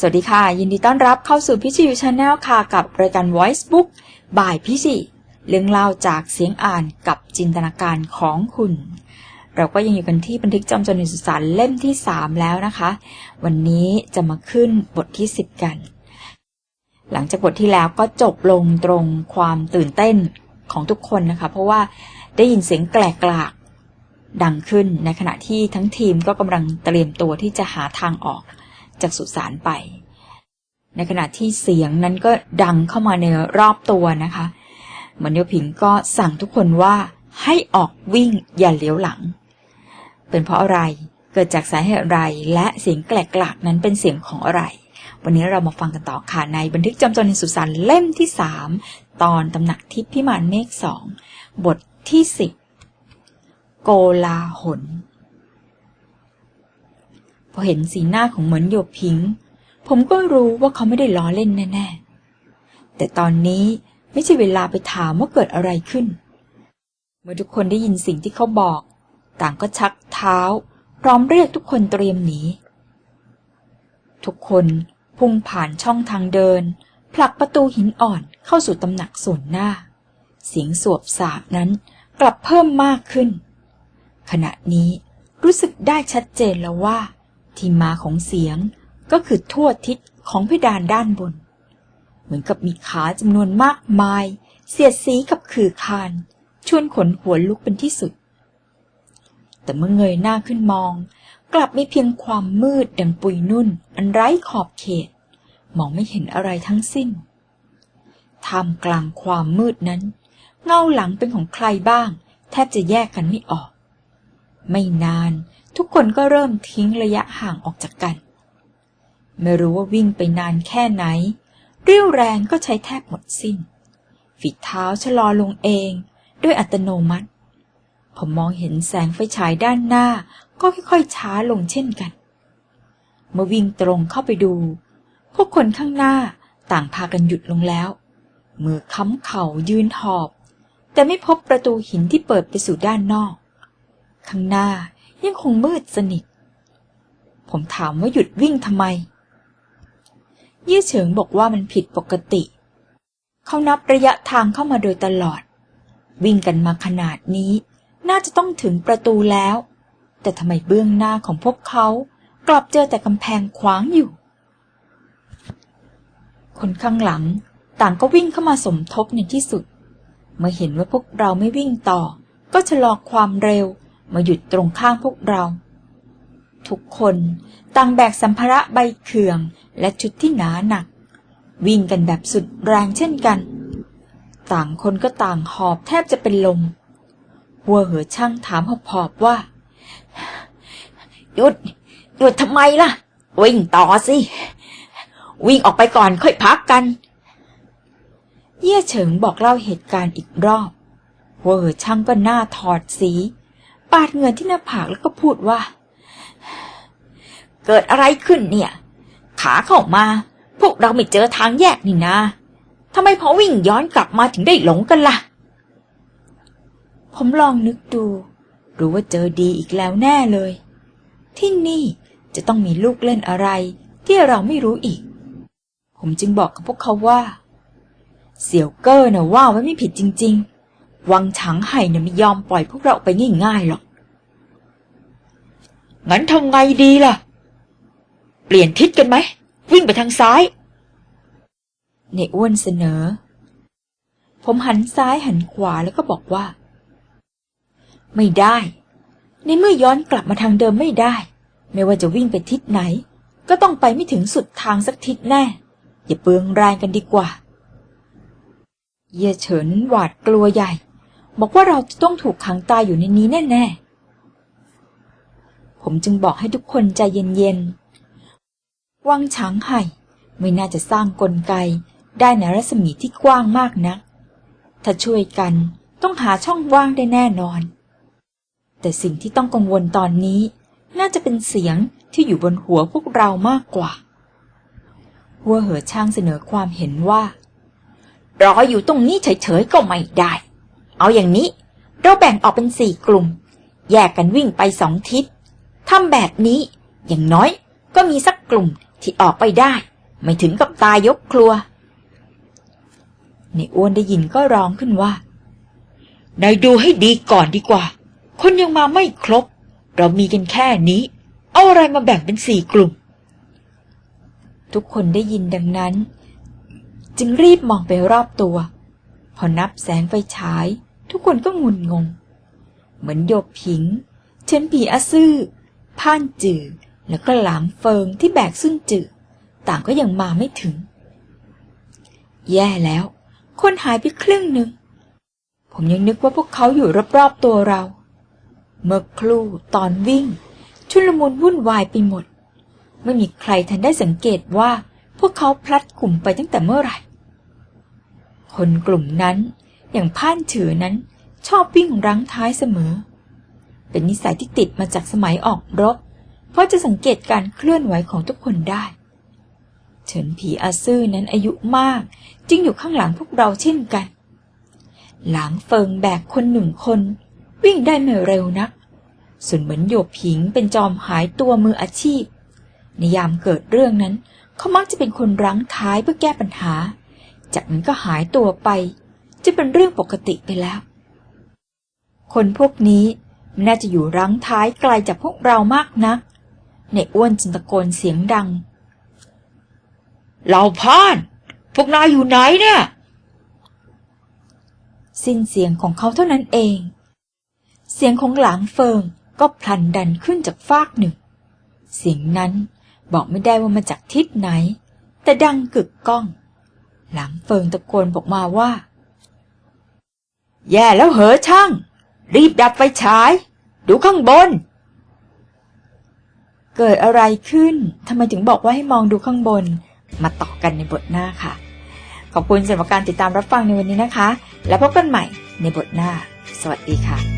สวัสดีค่ะ ยินดีต้อนรับเข้าสู่พิชิวชาแนลค่ะ กับรายการ Voice Book บ่ายพิชิเรื่องเล่าจากเสียงอ่านกับจินตนาการของคุณ เราก็ยังอยู่กันที่บันทึกจำจนในสุสานเล่มที่ 3 แล้วนะคะ วันนี้จะมาขึ้นบทที่ 10 กัน หลังจากบทที่แล้วก็จบลงตรงความตื่นเต้นของทุกคนนะคะ เพราะว่าได้ยินเสียงแกลกลากดังขึ้นในขณะที่ทั้งทีมก็กำลังเตรียมตัวที่จะหาทางออก จากสุสานไป ในขณะที่เสียงนั้นก็ดังเข้ามาในรอบตัวนะคะเหมันโยผิงก็สั่งทุกคนว่าให้ออกวิ่งอย่าเลี้ยวหลัง เป็นเพราะอะไรเกิดจากสาเหตุอะไรและเสียงแกลกลากนั้นเป็นเสียงของอะไร วันนี้เรามาฟังกันต่อค่ะในบันทึกจำจนในสุสานเล่มที่สามตอนตำหนักทิพย์พิมานเมฆสองบทที่สิบโกลาหล อเห็นสีหน้าของเหมือนโยบพิง ผมก็รู้ว่าเขาไม่ได้ล้อเล่นแน่ ๆ แต่ตอนนี้ไม่ใช่เวลาไปถามว่าเกิดอะไรขึ้น เมื่อทุกคนได้ยินสิ่งที่เขาบอก ต่างก็ชักเท้า พร้อมเรียกทุกคนเตรียมหนี ทุกคนพุ่งผ่านช่องทางเดิน ผลักประตูหินอ่อนเข้าสู่ตำหนักส่วนหน้า เสียงสวบสาบนั้นกลับเพิ่มมากขึ้น ขณะนี้รู้สึกได้ชัดเจนแล้วว่า ที่มาของเสียงก็คือทั่วทิศของเพดานด้านบน เหมือนกับมีขาจำนวนมากมาย เสียดสีกับคือคาน ชวนขนหัวลุกเป็นที่สุด แต่เมื่อเงยหน้าขึ้นมอง กลับมีเพียงความมืดดังปุยนุ่น อันไร้ขอบเขต มองไม่เห็นอะไรทั้งสิ้นท่ามกลางความมืดนั้น เงาหลังเป็นของใครบ้าง แทบจะแยกกันไม่ออก ไม่นานทุกคนก็เริ่มทิ้งระยะห่างออกจากกัน ไม่รู้ว่าวิ่งไปนานแค่ไหน เรี่ยวแรงก็ใช้แทบหมดสิ้น ฝีเท้าชะลอลงเองด้วยอัตโนมัติ ผมมองเห็นแสงไฟฉายด้านหน้าก็ค่อยๆช้าลงเช่นกัน เมื่อวิ่งตรงเข้าไปดู พวกคนข้างหน้าต่างพากันหยุดลงแล้ว มือค้ำเข่ายืนหอบ แต่ไม่พบประตูหินที่เปิดไปสู่ด้านนอก ข้างหน้ายังคงมืดสนิท ผมถามว่าหยุดวิ่งทำไม ยี่เฉิงบอกว่ามันผิดปกติ เขานับระยะทางเข้ามาโดยตลอด วิ่งกันมาขนาดนี้ น่าจะต้องถึงประตูแล้ว แต่ทำไมเบื้องหน้าของพวกเขากลับเจอแต่กำแพงขวางอยู่ คนข้างหลังต่างก็วิ่งเข้ามาสมทบในที่สุด เมื่อเห็นว่าพวกเราไม่วิ่งต่อ ก็ชะลอความเร็ว มาหยุดตรงข้างพวกเรา ทุกคนต่างแบกสัมภาระใบเขื่องและชุดที่หนาหนัก วิ่งกันแบบสุดแรงเช่นกัน ต่างคนก็ต่างหอบแทบจะเป็นลมหัวเหอช่างถามหอบๆว่า หยุด หยุดทำไมล่ะ วิ่งต่อสิ วิ่งออกไปก่อนค่อยพักกัน เยี่ยเฉิงบอกเล่าเหตุการณ์อีกรอบหัวเหอช่างก็หน้าถอดสี ปาดเงินที่หน้าผากแล้วก็พูดว่า เกิดอะไรขึ้นเนี่ย ขาเข้ามา พวกเราไม่เจอทางแยกนี่นะทำไมพอวิ่งย้อนกลับมาถึงได้หลงกันล่ะ ผมลองนึกดูรู้ว่าเจอดีอีกแล้วแน่เลย ที่นี่จะต้องมีลูกเล่นอะไรที่เราไม่รู้อีก ผมจึงบอกกับพวกเขาว่า เสี่ยวเกอร์นะว่าไว้ไม่ผิดจริง ๆ วังฉางไห่เนี่ยไม่ยอมปล่อยพวกเราไปง่ายๆหรอก งั้นทำไงดีล่ะ เปลี่ยนทิศกันไหม วิ่งไปทางซ้าย ในอ้วนเสนอ ผมหันซ้ายหันขวาแล้วก็บอกว่า ไม่ได้ ในเมื่อย้อนกลับมาทางเดิมไม่ได้ ไม่ว่าจะวิ่งไปทิศไหน ก็ต้องไปไม่ถึงสุดทางสักทิศแน่ อย่าเปลืองแรงกันดีกว่า เย่เฉินหวาดกลัวใหญ่ บอกว่าเราจะต้องถูกขังตายอยู่ในนี้แน่ ๆ ผมจึงบอกให้ทุกคนใจเย็นๆ วังช้างไห่ไม่น่าจะสร้างกลไก ได้ในรัศมีที่กว้างมากนัก ถ้าช่วยกันต้องหาช่องว่างได้แน่นอน แต่สิ่งที่ต้องกังวลตอนนี้ น่าจะเป็นเสียงที่อยู่บนหัวพวกเรามากกว่า หัวเหอช่างเสนอความเห็นว่ารออยู่ตรงนี้เฉยๆก็ไม่ได้ เอาอย่างนี้ เราแบ่งออกเป็นสี่กลุ่ม แยกกันวิ่งไปสองทิศ ทำแบบนี้ อย่างน้อยก็มีสักกลุ่มที่ออกไปได้ ไม่ถึงกับตายยกครัว ในอ้วนได้ยินก็ร้องขึ้นว่านายดูให้ดีก่อนดีกว่า คนยังมาไม่ครบ เรามีกันแค่นี้ เอาอะไรมาแบ่งเป็นสี่กลุ่ม ทุกคนได้ยินดังนั้น จึงรีบมองไปรอบตัว พอนับแสงไฟฉาย ทุกคนก็งุนงง เหมือนโยบผิง เชนผีอาซื่อ พ่านจือ แล้วก็หลางเฟิงที่แบกซึ่งจือ ต่างก็ยังมาไม่ถึง แย่แล้ว คนหายไปครึ่งหนึ่ง ผมยังนึกว่าพวกเขาอยู่รอบๆตัวเรา เมื่อครู่ตอนวิ่ง ชุลมุนวุ่นวายไปหมด ไม่มีใครทันได้สังเกตว่าพวกเขาพลัดกลุ่มไปตั้งแต่เมื่อไหร่ คนกลุ่มนั้นอย่างพ่านเฉือนั้นชอบวิ่งรั้งท้ายเสมอ เป็นนิสัยที่ติดมาจากสมัยออกรบ เพราะจะสังเกตการเคลื่อนไหวของทุกคนได้ เฉินผีอาซื่อนั้นอายุมาก จึงอยู่ข้างหลังพวกเราเช่นกัน หลางเฟิงแบกคนหนึ่งคน วิ่งได้ไม่เร็วนัก ส่วนเหมือนโยบผิงเป็นจอมหายตัวมืออาชีพ ในยามเกิดเรื่องนั้น เขามักจะเป็นคนรั้งท้ายเพื่อแก้ปัญหา จากนั้นก็หายตัวไป จะเป็นเรื่องปกติไปแล้ว คนพวกนี้ น่าจะอยู่รั้งท้ายไกลจากพวกเรามากนัก ในอ้วนจึงตะโกนเสียงดัง เราพานพวกนายอยู่ไหนเนี่ย สิ้นเสียงของเขาเท่านั้นเอง เสียงของหลางเฟิงก็พลันดันขึ้นจากฟากหนึ่ง เสียงนั้นบอกไม่ได้ว่ามาจากทิศไหน แต่ดังกึกก้อง หลางเฟิงตะโกนบอกมาว่า แย่แล้วเหอะช่าง รีบดับไฟฉาย ดูข้างบน เกิดอะไรขึ้นทำไมถึงบอกว่าให้มองดูข้างบน มาต่อกันในบทหน้าค่ะ ขอบคุณสำหรับการติดตามรับฟังในวันนี้นะคะ แล้วพบกันใหม่ในบทหน้า สวัสดีค่ะ